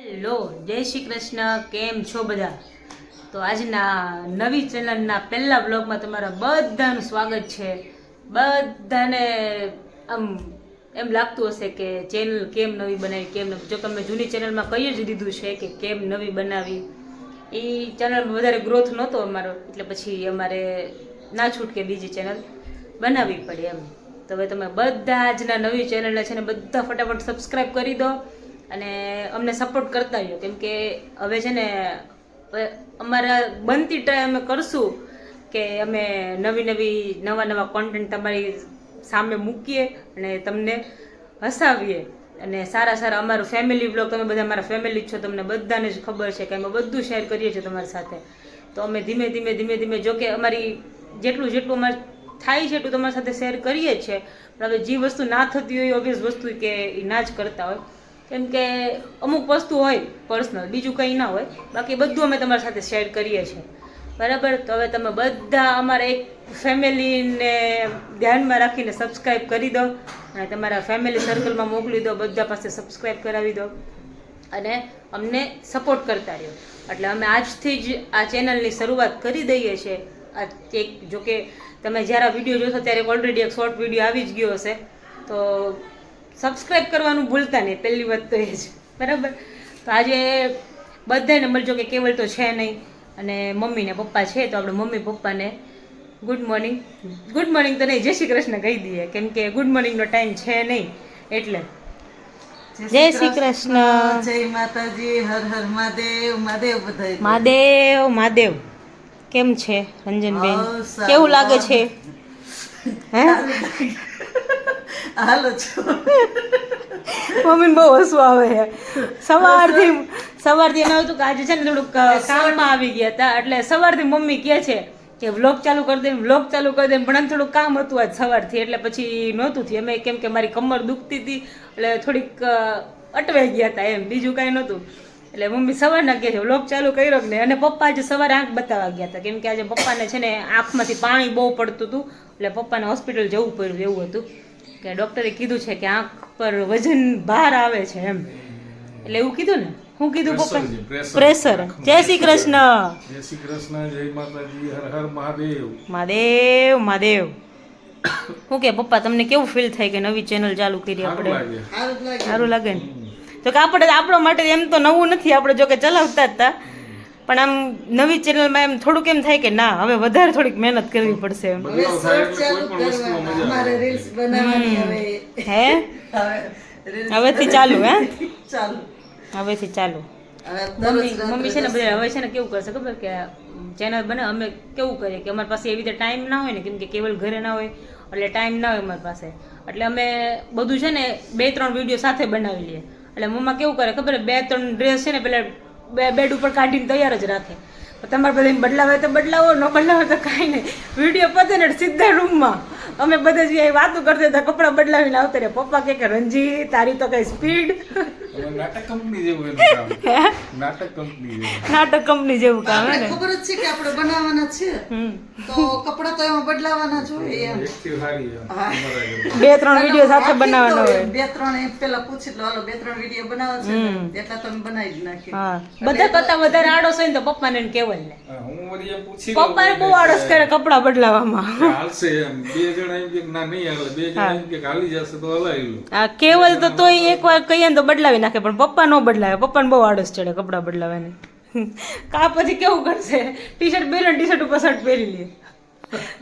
Hello, જય શ્રી કૃષ્ણ. કેમ છો બધા? તો આજના નવી ચેનલના પહેલા બ્લોગમાં તમારા બધાનું સ્વાગત છે. બધાને આમ એમ લાગતું હશે કે ચેનલ કેમ નવી બનાવી, કેમ જો તમે જૂની ચેનલમાં કહી જ દીધું છે કે કેમ નવી બનાવી. એ ચેનલમાં વધારે ગ્રોથ નહોતો અમારો, એટલે પછી અમારે ના છૂટકે બીજી ચેનલ બનાવવી પડે એમ. તો હવે તમે બધા આજના નવી ચેનલને છે ને બધા ફટાફટ સબસ્ક્રાઈબ કરી દો. અને અમને સપોર્ટ કરતા રહ્યો. કેમ કે હવે છે ને અમારા બનતી ટ્રાય અમે કરશું કે અમે નવી નવી, નવા નવા કોન્ટેન્ટ તમારી સામે મૂકીએ અને તમને હસાવીએ. અને સારા સારા અમારું ફેમિલી બ્લોગ તમે બધા મારા ફેમિલી જ છો, તમને બધાને જ ખબર છે કે અમે બધું શેર કરીએ છીએ તમારી સાથે. તો અમે ધીમે ધીમે ધીમે ધીમે, જો કે અમારી જેટલું જેટલું અમારે થાય છે એટલું તમારી સાથે શેર કરીએ જ છે પણ હવે જે વસ્તુ ના થતી હોય ઓબ્વિયસ વસ્તુ કે એ ના જ કરતા હોય. કેમ કે અમુક વસ્તુ હોય પર્સનલ બીજું કંઈ ના હોય. બાકી બધું અમે તમારી સાથે શેર કરીએ છીએ. બરાબર? તો હવે તમે બધા અમારા એક ફેમિલીને ધ્યાનમાં રાખીને સબસ્ક્રાઈબ કરી દો અને તમારા ફેમિલી સર્કલમાં મોકલી દો, બધા પાસે સબસ્ક્રાઈબ કરાવી દો અને અમને સપોર્ટ કરતા રહ્યો. એટલે અમે આજથી જ આ ચેનલની શરૂઆત કરી દઈએ છીએ. આ એક જોકે તમે જ્યારે વીડિયો જોશો ત્યારે ઓલરેડી એક શોર્ટ વીડિયો આવી જ ગયો હશે. તો સબસ્ક્રાઈબ કરવાનું ભૂલતા નહીં પહેલી વાત તો એ જ. બરાબર? તો આજે બધાને મળજો કે કેવલ તો છે નહીં અને મમ્મી ને પપ્પા છે તો આપણે મમ્મી પપ્પાને ગુડ મોર્નિંગ ગુડ મોર્નિંગ તો નહીં જય શ્રી કૃષ્ણ કહી દઈએ કેમ કે ગુડ મોર્નિંગનો ટાઈમ છે નહીં એટલે. જય શ્રી કૃષ્ણ. જય માતાજી હર હર મહાદેવ મહાદેવ બધાય મહાદેવ મહાદેવ. કેમ છે રંજનબેન? કેવું લાગે છે? હે? હાલો છો મમ્મીને બહુ હસવું આવે છે. સવારથી સવારથી એમ હતું કે આજે છે ને થોડુંક કામમાં આવી ગયા હતા. એટલે સવારથી મમ્મી કહે છે કે વ્લોગ ચાલુ કરી દે વ્લોગ ચાલુ કરી દે. પણ થોડુંક કામ હતું આજ સવારથી. એટલે પછી નહોતું થયું. અમે કેમ કે મારી કમર દુખતી હતી. એટલે થોડીક અટવાઈ ગયા હતા એમ. બીજું કાંઈ નહોતું. એટલે મમ્મી સવારના કહે છે વ્લોગ ચાલુ કર્યો ને અને પપ્પા આજે સવારે આંખ બતાવવા ગયા હતા. કેમ કે આજે પપ્પાને છે ને આંખમાંથી પાણી બહુ પડતું હતું. એટલે પપ્પાને હોસ્પિટલ જવું પડ્યું એવું હતું. કે ડૉક્ટરે કીધું છે કે આંખ પર વજન ભાર આવે છે એમ. એટલે એવું કીધું ને? શું કીધું પપ્પા? પ્રેશર જય શ્રી કૃષ્ણ. જય શ્રી કૃષ્ણ જય માતાજી હર હર મહાદેવ. મહાદેવ મહાદેવ. શું કે પપ્પા તમને કેવું ફીલ થાય કે નવી ચેનલ ચાલુ કરી આપણે? સારું લાગે. ને? તો કે આપણે આપણા માટે એમ તો નવું નથી આપણે જો કે ચલાવતા જ હતા પણ આમ નવી ચેનલમાં એમ થોડુંક એમ થાય કે ના હવે વધારે થોડીક મહેનત કરવી પડશે એમ. હે? હવેથી ચાલુ હે? ચાલુ. હવેથી ચાલુ. મમ્મી મમ્મી છે ને બધા હવે છે ને કેવું કરશે ખબર કે ચેનલ બને અમે કેવું કરીએ કે અમારી પાસે એવી રીતે ટાઈમ ના હોય ને કેમ કે કેવલ ઘરે ના હોય એટલે ટાઈમ ના હોય અમારી પાસે. એટલે અમે બધું છે ને બે ત્રણ વીડિયો સાથે બનાવી લઈએ. એટલે મમ્મા કેવું કરે ખબર? છે? બે ત્રણ ડ્રેસ છે ને પેલા બેડ ઉપર કાઢીને તૈયાર જ રાખે. તમારે બધા બદલાવે તો બદલાવો, ન બદલાવે તો કાંઈ નહીં. વીડિયો પતે ને સીધા રૂમમાં અમે બધા જે વાતો કરતા હતા કપડાં બદલાવીને આવતા રહ્યા. પપ્પા કે રંજી તારી તો કઈ સ્પીડ નાટક કંપની જેવું નાટક કંપની જેવું. નાટક કંપની જેવું કામ હે ને? ખબર જ છે કે આપણે બનાવવાના છે. તો કપડાં તો એમાં બદલાવાના જોઈએ. બે ત્રણ વીડિયો સાથે બનાવવાનો હોય. બે ત્રણ એમ પેલા પૂછી લો હાલો બે ત્રણ વીડિયો બનાવો છે એટલા તમે બનાવી જ નાખી હા. બધા કરતા વધારે આડોશ હોય ને તો પપ્પાને ને કેવલ ને હા, પૂછી પપ્પાને બહુ આળસ કરે કપડાં બદલાવામાં. હાલશે એમ. બે જણા એમ કે ના નહીં હાલે બે જણા એમ કે હાલી જશે તો હલાવી લો આ કેવલ તો તોય એકવાર કહીએ ને તો બદલાવી નાખે પણ પપ્પા નો બદલાવે. પપ્પાને બહુ આળસ ચડે કપડાં બદલાવાની. કા પછી કેવું કરશે? ટી શર્ટ પહેરે ટી શર્ટ ઉપર શર્ટ પહેરી લે.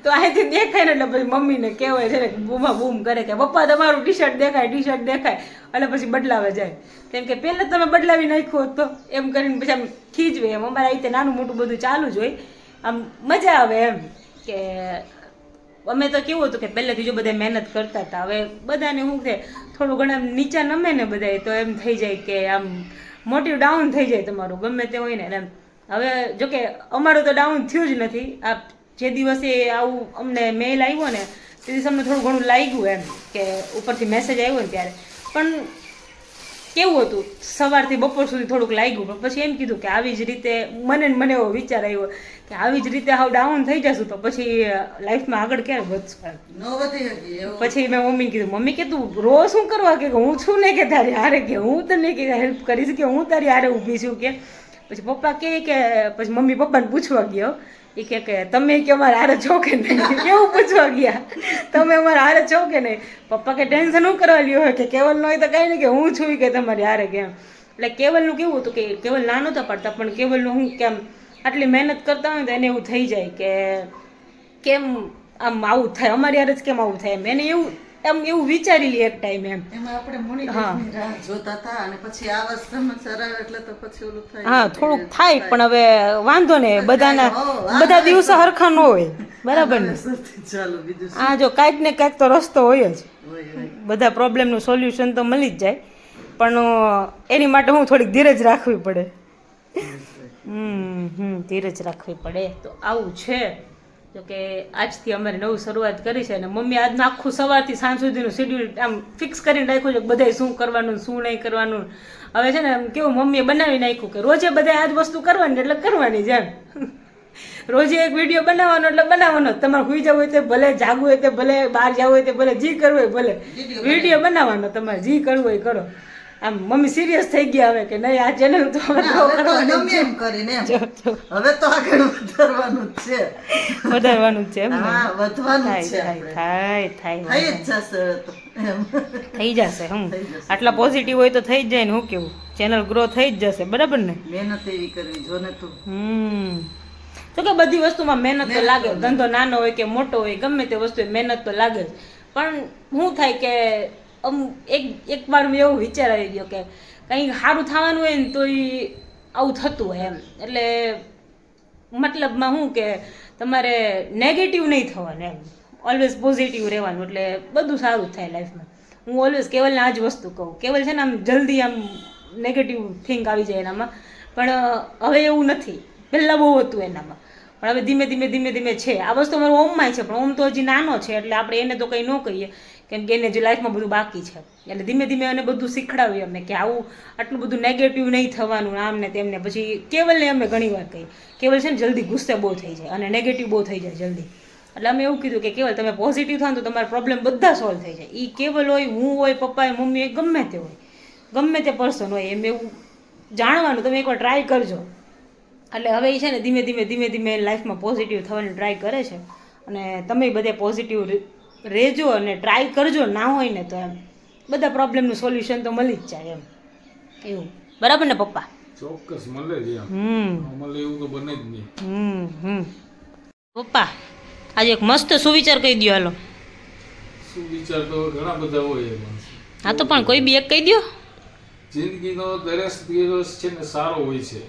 તો અહીંથી દેખાય ને એટલે પછી મમ્મીને કહેવાય છે ને બૂમા બૂમ કરે કે પપ્પા તમારું ટી શર્ટ દેખાય ટી શર્ટ દેખાય. એટલે પછી બદલાવે જાય. કેમ કે પહેલાં તમે બદલાવી નાખ્યો તો એમ કરીને પછી આમ ખીજવે એમ. અમારા રીતે નાનું મોટું બધું ચાલુ જ હોય. આમ મજા આવે એમ કે અમે તો કેવું હતું કે પહેલેથી જો બધા મહેનત કરતા હતા. હવે બધાને શું છે, થોડું ઘણા નીચા નમે ને બધા તો એમ થઈ જાય કે આમ મોટિવ ડાઉન થઈ જાય તમારું, ગમે તે હોય ને. એમ હવે જો કે અમારું તો ડાઉન થયું જ નથી. આ જે દિવસે આવું અમને મેલ આવ્યો ને, તે દિવસે અમને થોડું ઘણું લાગ્યું એમ કે ઉપરથી મેસેજ આવ્યો ને ત્યારે. પણ કેવું હતું? સવારથી બપોર સુધી થોડુંક લાગ્યું પણ પછી એમ કીધું કે આવી જ રીતે મને મને એવો વિચાર આવ્યો કે આવી જ રીતે હાવ ડાઉન થઈ જશું તો પછી લાઈફમાં આગળ ક્યારે વધશું? પછી મેં મમ્મીને કીધું મમ્મી કે તું રોજ શું કરવા કે? હું છું ને કે તારી હારે? કે હું તને કે હેલ્પ કરીશ? કે હું તારી હારે ઊભી છું? કે પછી પપ્પા કહે કે, પછી મમ્મી પપ્પાને પૂછવા ગયો. એ કહે કે, તમે કે અમારે હારે છો કે નહીં? કેવું પૂછવા ગયા. તમે અમારા હારે છો કે નહીં? પપ્પા કે, ટેન્શન શું કરવા લ્યો હોય કે કેવલ હોય તો કાંઈ નહીં કે હું છું કે તમારી હારે કેમ? એટલે કેવલનું કેવું હતું કે કેવલ નાનો તો પડતા, પણ કેવલનું હું કેમ આટલી મહેનત કરતા હોય તો એને એવું થઈ જાય કે કેમ આમ આવું થાય, અમારી હારે જ કેમ આવું થાય? એમ એને એવું એમ એવું વિચારી લે એક ટાઈમ એમ. એમાં આપણે રાહ જોતા હતા અને પછી આ સમાચાર આવે એટલે તો પછી ઓલું થાય હા થોડુંક થાય પણ હવે વાંધો ને બધાના બધા દિવસો હરખા ન હોય. બરાબર ને? ચાલો બીજું હા જો કાંઈક ને કાંઈક તો રસ્તો હોય જ. બધા પ્રોબ્લેમનું સોલ્યુશન તો મળી જ જાય. પણ એની માટે હું થોડીક ધીરજ રાખવી પડે. હમ હમ ધીરજ રાખવી પડે. તો આવું છે. જો કે આજથી અમારે નવું શરૂઆત કરી છે અને મમ્મી આજનું આખું સવારથી સાંજ સુધીનું શેડ્યુલ આમ ફિક્સ કરીને રાખ્યું છે બધાય શું કરવાનું શું નહીં કરવાનું. હવે છે ને આમ કેવું મમ્મીએ બનાવી નાખ્યું કે રોજે બધાય આ જ વસ્તુ કરવાની એટલે કરવાની જ એમ. રોજે એક વીડિયો બનાવવાનો એટલે બનાવવાનો તમારે સુઈ જવું હોય તે ભલે જાગવું હોય તે ભલે બહાર જવું હોય તે ભલે જી કરવું હોય ભલે. વીડિયો બનાવવાનો તમારે જી કરવું હોય કરો. આમ મમ્મી સિરિયસ થઈ ગયા હવે કે નહીં આ ચેનલ તો હવે ગમે એમ કરીને હવે તો આગળ વધારવાનું જ છે. વધારવાનું જ છે એમ હા વધવાનું છે થાય થાય થઈ જ જશે થઈ જશે હમ. આટલા પોઝિટિવ હોય તો થઈ જ જાય ને હું કેવું? ચેનલ ગ્રો થઈ જ જશે બરાબર ને? મહેનત એવી કરવી જો ને તું. હમ. તો કે બધી વસ્તુમાં મહેનત તો લાગે. ધંધો નાનો હોય કે મોટો હોય ગમે તે વસ્તુ મહેનત તો લાગે જ. પણ હું થાય કે આમ એક એક વાર મેં એવું વિચાર આવી ગયો કે કંઈ સારું થવાનું હોય ને તો એ આવું થતું હોય એમ. એટલે મતલબમાં શું કે તમારે નેગેટિવ નહીં થવાનું એમ. ઓલવેઝ પોઝિટિવ રહેવાનું, એટલે બધું સારું થાય લાઈફમાં હું ઓલવેઝ કેવલને આ જ વસ્તુ કહું. કેવલ છે ને આમ જલ્દી આમ નેગેટિવ થિંક આવી જાય એનામાં. પણ હવે એવું નથી. પહેલાં બહુ હતું એનામાં. પણ હવે ધીમે ધીમે ધીમે ધીમે છે. આ વસ્તુ અમારું ઓમમાં છે, પણ ઓમ તો હજી નાનો છે, એટલે આપણે એને તો કંઈ ન કહીએ. કેમ કે એને જે લાઈફમાં બધું બાકી છે. એટલે ધીમે ધીમે એને બધું શીખડાવ્યું અમે કે આવું આટલું બધું નેગેટિવ નહીં થવાનું, આમ ને તેમને પછી કેવલને અમે ઘણી વાર કહીએ કેવલ છે ને જલ્દી ગુસ્સે બહુ થઈ જાય અને નેગેટિવ બહુ થઈ જાય જલ્દી. એટલે અમે એવું કીધું કે કેવલ તમે પોઝિટિવ ને તો તમારા પ્રોબ્લેમ બધા સોલ્વ થઈ જાય. એ કેવલ હોય, હું હોય પપ્પા મમ્મી હોય ગમે તે હોય. ગમે તે પર્સન હોય, એમ એવું જાણવાનું તમે એકવાર ટ્રાય કરજો. એટલે હવે એ છે ને ધીમે ધીમે ધીમે ધીમે લાઈફમાં પોઝિટિવ થવાની ટ્રાય કરે છે. અને તમે બધે પોઝિટિવ રહેજો અને ટ્રાય કરજો ના હોય ને તો એમ. બધા પ્રોબ્લેમનું સોલ્યુશન તો મળી જ જાય એમ. એવું. બરાબર ને પપ્પા? ચોક્કસ મળે જ એમ. હમ. મળે એવું તો બને જ નહીં. હમ હમ. પપ્પા આજે એક મસ્ત સુવિચાર કહી દો હાલો. સુવિચાર તો ઘણા બધા હોય હા તો પણ કોઈ બી એક કહી દો જિંદગીનો દરેક દિવસ છે ને સારો હોય છે.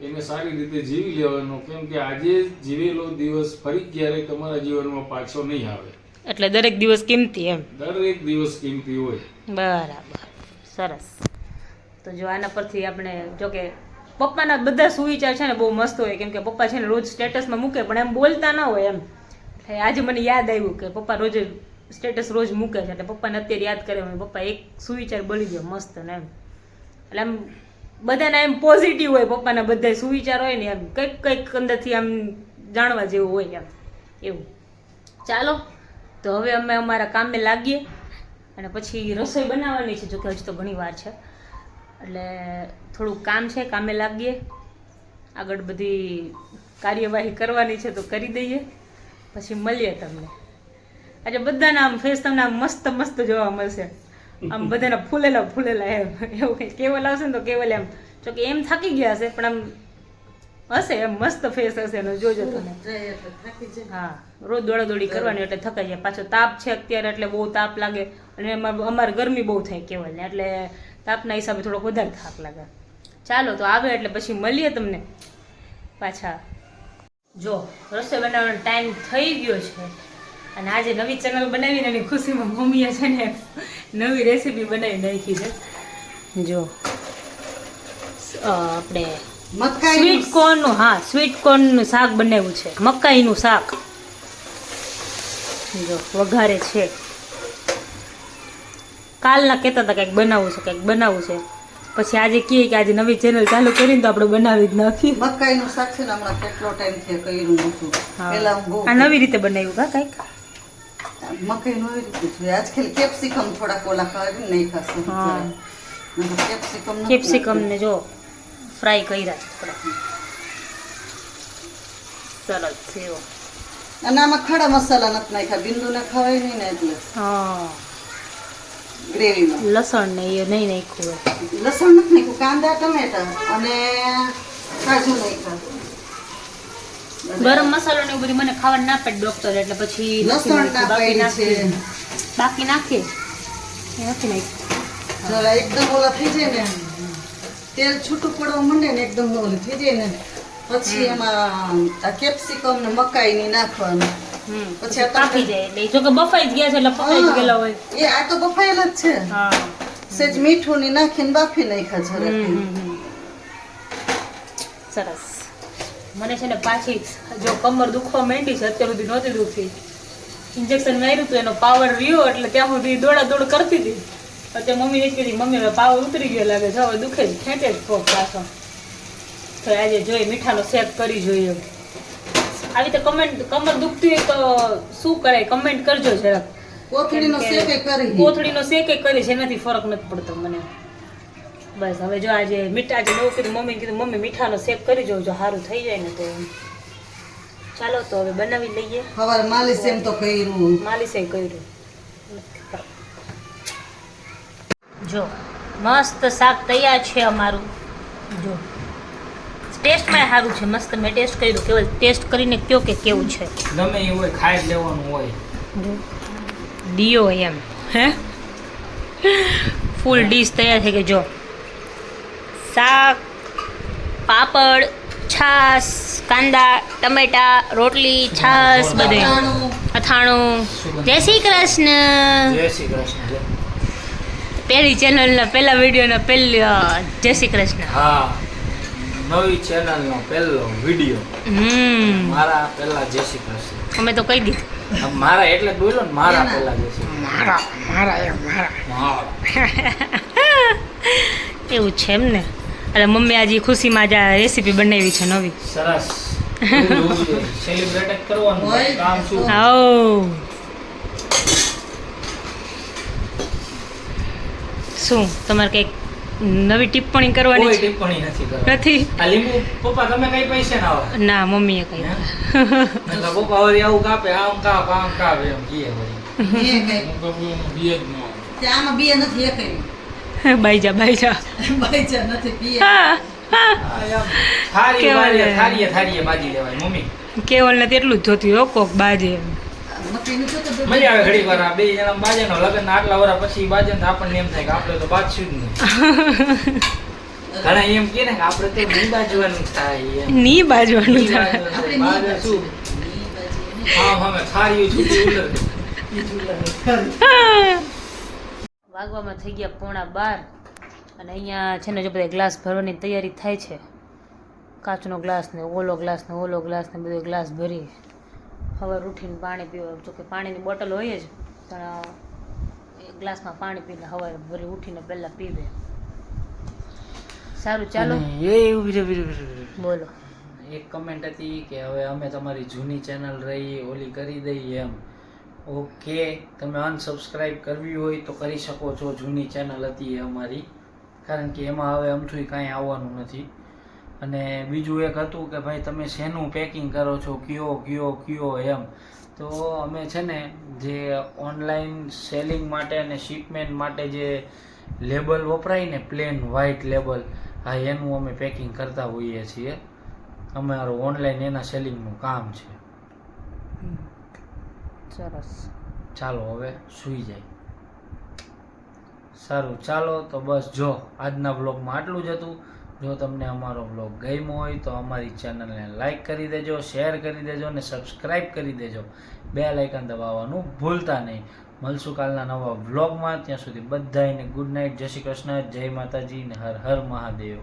એને સારી રીતે જીવી લેવાનો કેમ કે આજે જીવેલો દિવસ ફરી ક્યારેય તમારા જીવનમાં પાછો નહીં આવે. એટલે દરેક દિવસ કિંમતી એમ. દરેક દિવસ કિંમતી હોય. બરાબર. સરસ. તો જો આના પરથી આપણે જો કે પપ્પાના બધા સુવિચાર છે ને બહુ મસ્ત હોય. કેમ કે પપ્પા છે ને રોજ સ્ટેટસમાં મૂકે પણ એમ બોલતા ના હોય એમ. એટલે આજે મને યાદ આવ્યું કે પપ્પા રોજ સ્ટેટસ રોજ મૂકે છે. એટલે પપ્પાને અત્યારે યાદ કરે મને પપ્પા એક સુવિચાર બોલી ગયો મસ્ત ને એમ. એટલે આમ બધાના એમ પોઝિટિવ હોય પપ્પાના બધા સુવિચાર હોય ને એમ. કંઈક કંઈક અંદરથી આમ જાણવા જેવું હોય એમ. એવું. ચાલો. તો હવે અમે અમારા કામે લાગીએ અને પછી રસોઈ બનાવવાની છે, જોકે હજી તો ઘણી વાર છે. એટલે થોડુંક કામ છે, કામે લાગીએ. આગળ બધી કાર્યવાહી કરવાની છે તો કરી દઈએ. પછી મળીએ તમને. આજે બધાના આમ ફેસ તમને આમ મસ્ત મસ્ત જોવા મળશે. આમ બધાના ફૂલેલા ફૂલેલા એમ. એવું કંઈ કેવલ આવશે ને તો કેવલ એમ. જોકે એમ થાકી ગયા હશે, પણ આમ હશે એમ મસ્ત ફેસ હશે એનો જોજો તમે. હા રોજ દોડા દોડી કરવાની એટલે થકાઈ જાય. પાછો તાપ છે અત્યારે એટલે બહુ તાપ લાગે અને એમાં અમારે ગરમી બહુ થાય કેવલને એટલે તાપના હિસાબે થોડોક વધારે થાક લાગે. ચાલો તો આવે એટલે પછી મળીએ તમને પાછા. જો રસોઈ બનાવવાનો ટાઈમ થઈ ગયો છે. અને આજે નવી ચેનલ બનાવીને એની ખુશીમાં મમ્મીએ છે ને નવી રેસીપી બનાવી નાખી છે. જો આપણે મકાઈ સ્વીટ કોર્નનું હા સ્વીટ કોર્નનું શાક બનાવ્યું છે. મકાઈનું શાક. જો વઘારે છે. કાલના કહેતા હતા કંઈક બનાવવું છે કંઈક બનાવવું છે. પછી આજે કહીએ કે આજે નવી ચેનલ ચાલુ કરીને તો આપણે બનાવી જ નાખીએ મકાઈનું શાક છે ને હમણાં કેટલો ટાઈમ થયો કર્યું નહોતું. હું. આ નવી રીતે બનાવ્યું કા કંઈક? મકાઈનું એવી રીતે જોઈએ આજકાલ કેપ્સિકમ થોડાક ઓલા ખાવી નહીં ખાશે હા. કેપ્સિકમ કેપ્સિકમ ને જો ફ્રાય કર્યા. થોડા સરસ થયો. અને આમાં ખડા મસાલા નથી નાખ્યા બિંદુને ખવાય નહીં ને એટલે. હા. ગ્રેવીમાં. લસણ ને એ નહીં નાખ્યું લસણ નથી નાખ્યું કાંદા ટમેટા અને કાજુ નાખ્યા. ગરમ મસાલો ને બધું મને ખાવા ના પડે ડોક્ટર એટલે પછી લસણ ના બાકી નાખે બાકી નાખે એ નથી નાખ્યું. એકદમ ઓલા થઈ જાય ને. તેલ છૂટું પડવા માંડે ને એકદમ ઓલું થઈ જાય ને. પછી એમાં આ કેપ્સિકમ ને મકાઈ ની નાખવાનું પછી આ પાકી જાય એટલે જો કે બફાઈ જ ગયા છે એટલે પકાઈ જ ગયેલા હોય. એ આ તો બફાયેલા જ છે. હા. સેજ મીઠું ની નાખીને બાફી નાખ્યા છે. સરસ. મને છે ને પાછી જો કમર દુખવા માંડી છે અત્યાર સુધી નહોતી દુખતી ઇન્જેક્શન માર્યું હતું એનો પાવર રહ્યો એટલે ત્યાં સુધી દોડા દોડ કરતી હતી. અત્યારે મમ્મી જ કીધી મમ્મી હવે પાવ ઉતરી ગયો લાગે છે હવે દુખે જ ખેંચે જ પગ પાછો. તો આજે જોઈ મીઠાનો શેક કરી જોઈએ. આવી રીતે કમેન્ટ કમર દુખતી હોય તો શું કરાય? કમેન્ટ કરજો જરાક. કોથળીનો શેક કરી કોથળીનો શેકે કરી છે એનાથી ફરક નથી પડતો મને. બસ હવે જો આજે મીઠા આજે નવું કીધું મમ્મી કીધું મમ્મી મીઠાનો શેક કરી જોજો સારું થઈ જાય ને તો. ચાલો તો હવે બનાવી લઈએ. હવે માલિશ એમ તો કર્યું. માલિશે કર્યું. જો મસ્ત શાક તૈયાર છે અમારું. જો ટેસ્ટમાં સારું છે. મસ્ત મેં ટેસ્ટ કર્યું. કેવું ટેસ્ટ કરીને કયો કે કેવું છે. ગમે એ હોય ખાઈ લેવાનું હોય. દિયો એમ. હે? ફૂલ ડીશ તૈયાર થઈ ગઈ. જો શાક પાપડ છાસ કાંદા ટમેટા રોટલી છાસ બધું. અથાણું. જય શ્રી કૃષ્ણ. જય શ્રી કૃષ્ણ. પહેલી ચેનલના પહેલા વિડીયોના પહેલી જય શ્રી કૃષ્ણ. હા નવી ચેનલનો પહેલો વીડિયો હમ. મારા પહેલા જય શ્રી કૃષ્ણ. અમે તો કહી દીધું. મારા એટલે બોલો ને મારા પહેલા જય શ્રી મારા મારા એ મારા. મારા. એવું છે એમ ને? એટલે મમ્મી આજે ખુશીમાં જ આ રેસીપી બનાવી છે નવી. સરસ. સેલિબ્રેટ કરવાનું કામ શું? શું? તમારે કંઈક નવી ટિપ્પણી કરવાની છે? ટિપ્પણી નથી કરવાની. નથી? આ લીંબુ પપ્પા તમે કઈ પૈસે ના આવે ના મમ્મીએ કઈ એટલે પપ્પા વળી આવું કાપે આમ કાપ આમ કાપ એમ કીએ વળી. બીએ કઈ. જ ન આમાં બીએ નથી એ કઈ. બાઈજા બાઈજા બાઈજા નથી બીએ ને? થાળીએ થાળીએ બાજી લેવાય મમ્મી. કેવલ ને તેટલું જ જોતી હો કોક બાજે એમ? મજા આવે ઘડી વાર બે જણા બાજે નો લગ્ન આટલા વરા પછી બાજે ને આપણને એમ થાય કે આપણે તો બાજશું જ નહીં. ઘણા એમ કહે ને કે આપણે તો નહીં બાજવાનું થાય એમ. ની બાજવાનું નહીં બાજવાનું થાય. બાજે શું આમ અમે થાળીઓ છૂટી વાગવામાં થઈ ગયા પોણા બાર અને અહીંયા છે ને જો બધા ગ્લાસ ભરવાની તૈયારી થાય છે. કાચનો ગ્લાસ ને ઓલો ગ્લાસ ને ઓલો ગ્લાસ ને બધો ગ્લાસ ભરી હવે ઉઠીને પાણી પીવા. જો કે પાણીની બોટલ હોય જ પણ એક ગ્લાસમાં પાણી પીને સવારે ભરી ઉઠીને પહેલાં પીવે. સારું ચાલો. એ. બોલો. એક કમેન્ટ હતી કે હવે અમે તમારી જૂની ચેનલ રહી ઓલી કરી દઈએ એમ. ઓકે તમે અનસબસ્ક્રાઈબ કરવી હોય તો કરી શકો છો. જૂની ચેનલ હતી એ અમારી. કારણ કે એમાં હવે અમથું કાંઈ આવવાનું નથી. અને બીજું એક હતું કે ભાઈ તમે શેનું પેકિંગ કરો છો? કયો કયો કયો એમ. તો અમે છે ને જે ઓનલાઈન સેલિંગ માટે અને શિપમેન્ટ માટે જે લેબલ વપરાય ને પ્લેન વ્હાઇટ લેબલ હા એનું અમે પેકિંગ કરતા હોઈએ છીએ. અમારું ઓનલાઈન એના સેલિંગનું કામ છે. સરસ. ચાલો હવે સૂઈ જાય. સારું ચાલો તો બસ જો આજના બ્લોગમાં આટલું જ હતું. જો તમને અમારો બ્લોગ ગમ્યો હોય તો અમારી ચેનલને લાઈક કરી દેજો શેર કરી દેજો અને સબસ્ક્રાઈબ કરી દેજો. બે લાઇકન દબાવવાનું ભૂલતા નહીં. મળશું કાલના નવા બ્લોગમાં ત્યાં સુધી બધાને ગુડ નાઇટ જય શ્રી કૃષ્ણ. જય માતાજી ને હર હર મહાદેવ.